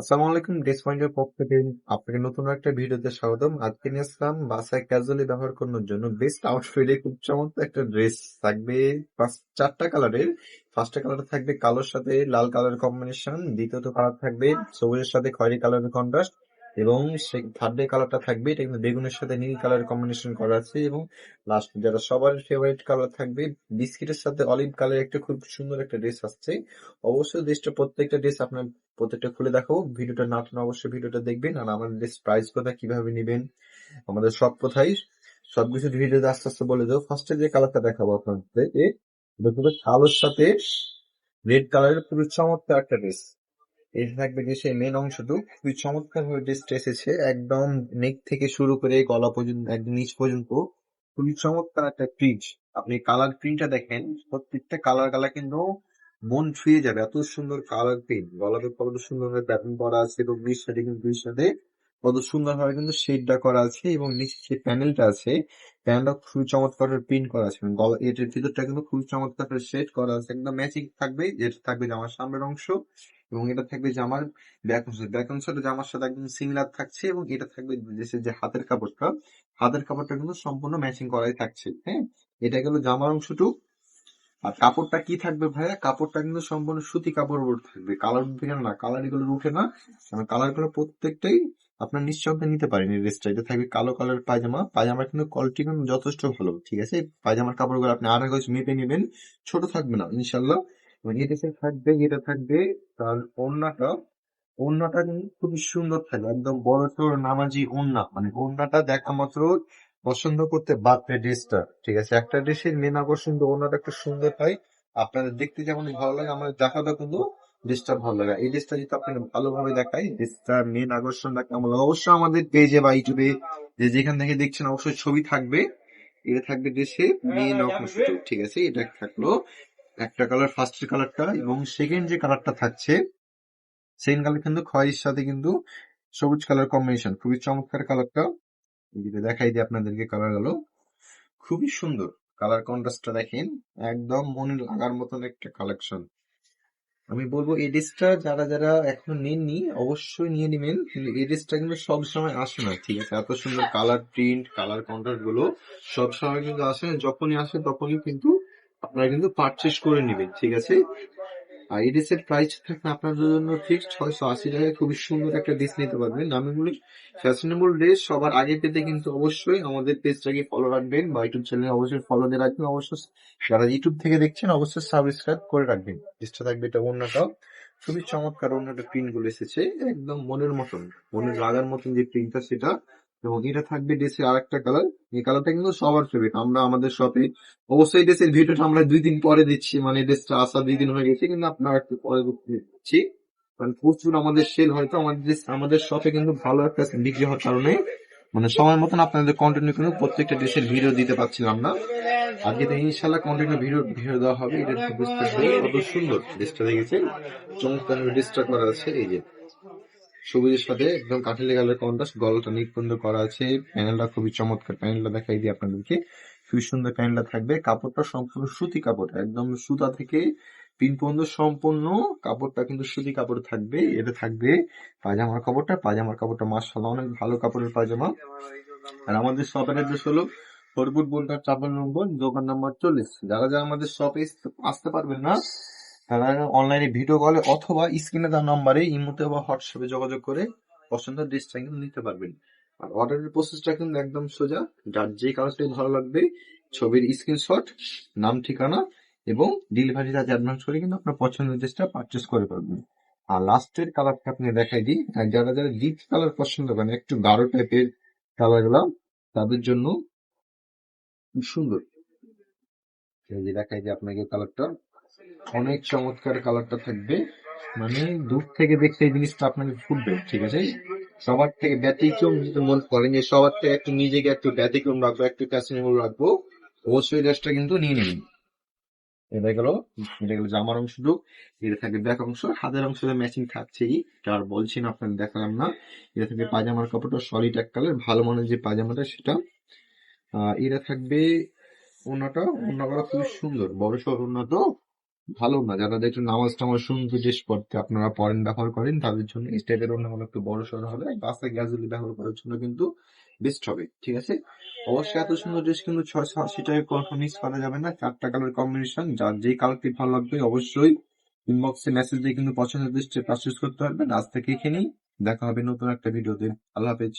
আসসালামু আলাইকুম ড্রেস পয়েন্টের পক্ষ থেকে আপনাকে নতুন একটা ভিডিওতে স্বাগতম। আজকে নিয়ে আসলাম বাসায় ক্যাজুয়ালি ব্যবহার করার জন্য বেস্ট আউটফিটে খুব চমৎকার একটা ড্রেস থাকবে। চারটা কালারের ফার্স্ট কালার থাকবে কালোর সাথে লাল কালার কম্বিনেশন দ্বিতীয়ত কালার থাকবে সবুজের সাথে খয়েরি কালারের কন্ট্রাস্ট এবং সেই থার্ড ডে কালারটা থাকবে। এটা কিন্তু বেগুনের সাথে নীল কালার কম্বিনেশন করা আছে এবং লাস্ট যারা সবার ফেভারিট কালার থাকবে, বিস্কিটের সাথে অলিভ কালার একটা খুব সুন্দর একটা ড্রেস আসছে। অবশ্যই ড্রেসটা প্রত্যেকটা ড্রেস আপনার প্রত্যেকটা খুলে দেখাবো। ভিডিওটা না অবশ্যই ভিডিওটা দেখবেন আর আমাদের ড্রেস প্রাইস কোথায়, কীভাবে নেবেন, আমাদের সব কোথায়, সবকিছু ভিডিওতে আস্তে আস্তে বলে দেবো। ফার্স্টে যে কালারটা দেখাবো আপনাদের এটা পুরো কালোর সাথে রেড কালারের পুরো চমৎকার একটা ড্রেস এটা থাকবে ড্রেসের মেন অংশটুকু। খুবই চমৎকার ভাবে ড্রেসটা এসেছে একদম নেক থেকে শুরু করে গলা পর্যন্ত, একদম নিচ পর্যন্ত, খুবই চমৎকার একটা প্রিন্ট আপনি কালার প্রিন্টটা দেখেন, প্রত্যেকটা কালার কালার কিন্তু মন ছুঁয়ে যাবে। এত সুন্দর কালার প্রিন্ট গলাতে কত সুন্দর প্যাটার্ন করা আছে এবং দুই সাইডে কিন্তু দুই সাইডে কত সুন্দর ভাবে কিন্তু শেডটা করা আছে এবং নিচে যে প্যানেলটা আছে প্যানেলটা খুবই চমৎকার প্রিন্ট করা আছে। গলা, এটার ভিতরটা কিন্তু খুবই চমৎকার শেড করা আছে। একদম ম্যাচিং থাকবে, যেটা থাকবে জামার সামনের অংশ। এবং এটা থাকবে জামার ব্যাক অংশ ব্যাক অংশটা জামার সাথে একদম সিমিলার থাকছে এবং এটা থাকবে যে হাতের কাপড়টা হাতের কাপড়টা কিন্তু সম্পূর্ণ ম্যাচিং করাই থাকছে হ্যাঁ? এটা গেল জামার অংশটুকু। আর কাপড়টা কি থাকবে ভাইয়া? কাপড়টা কিন্তু সম্পূর্ণ সুতি কাপড় উপর থাকবে। কালার উঠবে কেন না? কালার এগুলো উঠে না। কারণ কালারগুলো প্রত্যেকটাই আপনার নিশ্চয়তা নিতে পারেন এই ড্রেসটা এটা থাকবে কালো কালার পায়জামা। পায়জামার কিন্তু কোয়ালিটি কিন্তু যথেষ্ট ভালো, ঠিক আছে? পায়জামার কাপড়গুলো আপনি আড়াই গজ মেপে নেবেন। ছোট থাকবে না ইনশাল্লাহ এই দেশে থাকবে, এটা থাকবে, তার ওড়নাটা ওড়নাটা কিন্তু খুবই সুন্দর থাকবে, একদম বড় নামাজি ওড়না মানে ওড়নাটা দেখা মাত্র পছন্দ করতে বাদবে ড্রেসটা, ঠিক আছে? একটা ড্রেসের মেন আকর্ষণ তো ওড়নাটা একটু সুন্দর হয়, আপনাদের দেখতে যেমন ভালো লাগে, আমাদের দেখাটা কিন্তু ড্রেসটা ভালো লাগে। এই ড্রেসটা যদি আপনাকে ভালোভাবে দেখাই ড্রেসটার মেন আকর্ষণটা কেমন অবশ্যই আমাদের পেজে বা ইউটিউবে যে যেখান থেকে দেখছেন, অবশ্যই ছবি থাকবে এটা থাকবে ড্রেসের মেন অংশ ঠিক আছে? এটা থাকল। একটা কালার ফার্স্ট কালারটা এবং সেকেন্ড যে কালারটা থাকছে সেকেন্ড কালার কিন্তু খয়ের সাথে কিন্তু সবুজ কালার কম্বিনেশন খুবই চমৎকার কালারটা এদিকে দেখাই দিই আপনাদেরকে কালারগুলো। খুবই সুন্দর কালার কন্ট্রাস্টটা দেখেন, একদম মনে লাগার মতন একটা কালেকশন আমি বলব এই ড্রেসটা যারা যারা এখন নেননি, অবশ্যই নিয়ে নেবেন, কিন্তু এই ড্রেসটা কিন্তু সব সময় আসে না, ঠিক আছে? এত সুন্দর কালার প্রিন্ট কালার কন্ট্রাস্টগুলো সব সময় কিন্তু আসে না যখনই আসে তখনই কিন্তু আপনারা কিন্তু পারচেস করে নেবেন, ঠিক আছে? আর এই ড্রেসের প্রাইস থাকবে আপনাদের জন্য ফিক্সড ছয়শো আশি টাকায় খুবই সুন্দর একটা ড্রেস নিতে পারবেন। আমি বলি ফ্যাশনেবল ড্রেস সবার আগে পেতে কিন্তু অবশ্যই আমাদের পেজটাকে ফলো রাখবেন বা ইউটিউব চ্যানেলে অবশ্যই ফলো দিয়ে রাখবেন। অবশ্যই যারা ইউটিউব থেকে দেখছেন, অবশ্যই সাবস্ক্রাইব করে রাখবেন। ড্রেসটা থাকবে এটা অন্যটাও। খুবই চমৎকার অন্যটা প্রিন্টগুলো এসেছে, একদম মনের মতন, মনের লাগার মতন যে প্রিন্টটা সেটা এবং এটা থাকবে ড্রেসের আরেকটা কালার এই কালারটা কিন্তু সবার ফেভারিট আমরা আমাদের শপে অবশ্যই ড্রেসের ভিডিওটা আমরা দুই দিন পরে দিচ্ছি মানে ড্রেসটা আসা দুই দিন হয়ে গেছে, কিন্তু আপনারা একটু পরে দিচ্ছি। কারণ প্রচুর আমাদের সেল হয়তো আমাদের আমাদের শপে কিন্তু ভালো একটা বিক্রি হওয়ার কারণে মানে সময় মতন আপনাদের কন্টিনিউ কিন্তু প্রত্যেকটা ড্রেসের ভিডিও দিতে পারছিলাম না। আজকে তো ইনশাল্লাহ কন্টিনিউ ভিডিও ভিডিও দেওয়া হবে, এটা ড্রেসটা কত সুন্দর ড্রেসটা দেখেছে চমৎকার ড্রেসটা করা আছে, এই যে। সবুজের সাথে একদম কাঠালি কালার কন্ট্রাস্ট গলাটা নিকুন্দ করা আছে প্যানেলটা খুবই চমৎকার। প্যানেলটা দেখাই দিই আপনাদেরকে। খুবই সুন্দর প্যানেলটা থাকবে। কাপড়টা সম্পূর্ণ সুতি কাপড়, একদম সুতা থেকে পিন পর্যন্ত সম্পূর্ণ কাপড়টা কিন্তু সুতি কাপড় থাকবে। এটা থাকবে পাজামার কাপড়টা। পাজামার কাপড়টা মার্শাল্লাহ অনেক ভালো কাপড়ের পাজামা আর আমাদের শপের অ্যাড্রেস হলো হরপুর বোল্টার চাপাল নম্বর দোকান নাম্বার চল্লিশ। যারা যারা আমাদের শপে আসতে পারবেন না তারা অনলাইনে ভিডিও কলে অথবা স্ক্রিনে তার নাম্বারে ইমোতে বা হোয়াটসঅ্যাপে যোগাযোগ করে পছন্দের ড্রেসটা কিন্তু নিতে পারবেন। আর অর্ডারের প্রসেসটা কিন্তু একদম সোজা। যার যে কাগজটাই ভালো লাগবে ছবির স্ক্রিনশট নাম, ঠিকানা এবং ডেলিভারি চার্জ অ্যাডভান্স করে কিন্তু আপনার পছন্দের ড্রেসটা পারচেস করে পারবেন। আর লাস্টের কালারটা আপনি দেখাই দিই। আর যারা যারা ডিপ কালার পছন্দ করেন, একটু গাঢ় টাইপের কালারগুলা তাদের জন্য সুন্দর। দেখাই দিই আপনাকে কালারটা অনেক চমৎকার কালারটা থাকবে। মানে দূর থেকে দেখতে এই জিনিসটা আপনাকে ফুটবে, ঠিক আছে? সবার থেকে ব্যতিক্রম যদি মনে করেন যে সবার থেকে একটু নিজেকে একটু ব্যতিক্রম রাখব, একটু ফ্যাশনেবল রাখব, অবশ্যই ড্রেসটা কিন্তু নিয়ে নেবেন। এটা গেল এটা গেল জামার অংশটুক এটা থাকবে ব্যাক অংশ, হাতের অংশ ম্যাচিং থাকছেই আর বলছি না আপনাকে দেখালাম না। এটা থাকবে পাজামার কাপড়টা সলিড এক কালার ভালো মানের যে পাজামাটা সেটা। এটা থাকবে ওনাটা ওনাটা খুবই সুন্দর বড় সড় ওনা তো। ভালো না। যারা একটু নামাজ টামাজ সুন্দর ড্রেস পড়তে আপনারা পরেন ব্যবহার করেন, তাদের জন্য এই অন্য একটু বড় সড় হবে। বাসায় গ্যাজুয়ালি ব্যবহার করার জন্য কিন্তু বেস্ট হবে, ঠিক আছে? অবশ্যই এত সুন্দর ড্রেস কিন্তু ছয়শো আশি টাকায় কখনো মিস করা যাবে না। চারটা কালার কম্বিনেশন যার যেই কালারটি ভালো লাগবে অবশ্যই ইনবক্সে মেসেজ দিয়ে কিন্তু পছন্দের ড্রেসটি পারচেজ করতে পারবেন। আজ থেকে এখানেই দেখা হবে নতুন একটা ভিডিওতে আল্লাহ হাফেজ।